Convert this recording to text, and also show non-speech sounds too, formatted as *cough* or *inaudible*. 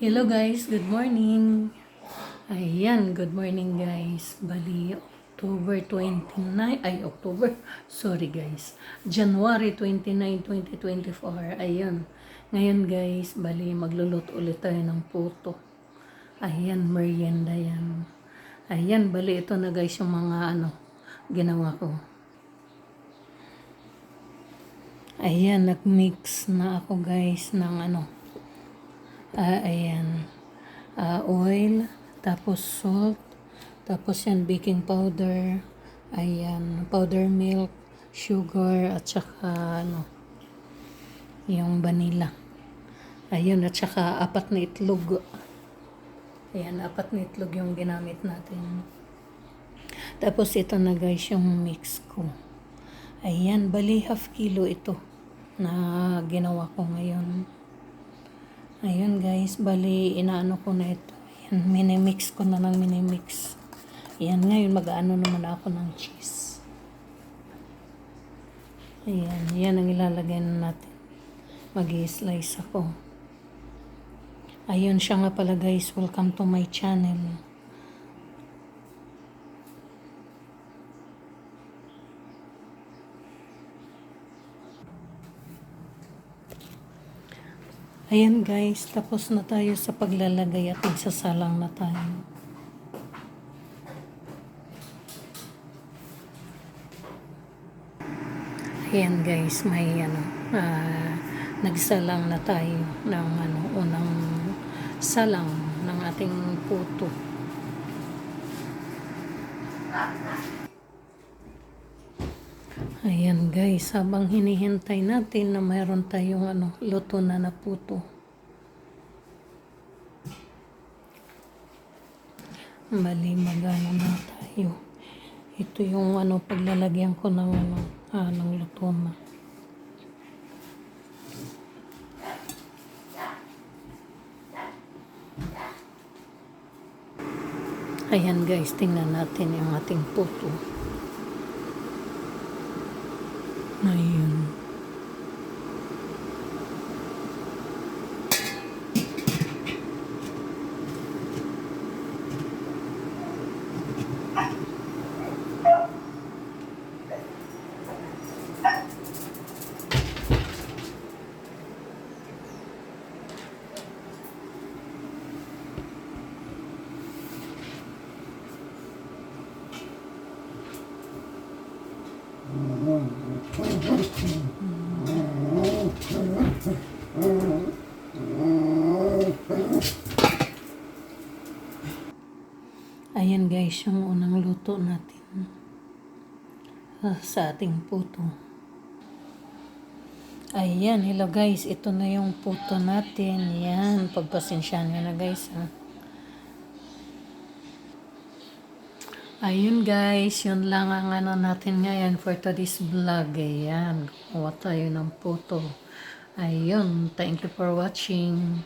Hello guys, good morning. Ayan, good morning guys. Bali, October 29, ay October, *laughs* sorry guys. January 29, 2024. Ayan. Ngayon guys, bali magluluto ulit tayo ng puto. Ayan, merienda yan. Ayan, bali ito na guys yung mga ano, ginawa ko. Ayan, nagmix na ako guys ng ano, Ah, ayan. Ah, oil, tapos salt, tapos yan baking powder, ayan, powder milk, sugar, at saka ano, yung vanilla. Ayun, at saka apat na itlog. Ayan, apat na itlog yung ginamit natin. Tapos ito na guys yung mix ko. Ayan, bali half kilo ito na ginawa ko ngayon. Ayun guys, bali inaano ko na ito. Ayan, minimix ko na ng minimix. Ayan, ngayon mag-ano naman ako ng cheese. Ayan, yan ang ilalagay na natin. mag slice ako. Ayun siya nga pala guys, welcome to my channel. Ayan guys, tapos na tayo sa paglalagay at magsasalang na tayo. Ayan guys, may ano, ah, nagsalang na tayo ng ano, unang salang ng ating puto. Ayan guys, habang hinihintay natin na mayroon tayong ano, luto na na puto. Bali, magano na tayo. Ito yung ano, paglalagyan ko ng ano, ah, ng luto na. Ayan guys, tingnan natin yung ating puto. Ayun. Ayan guys, yung unang luto natin ah, sa ating puto. Ayan, hello guys, ito na yung puto natin. Yan, pagpasensyahan nyo na guys ha. Ayun guys, yun lang ang ano natin ngayon for today's vlog. Ayan, kuha tayo ng puto. Ayun, thank you for watching.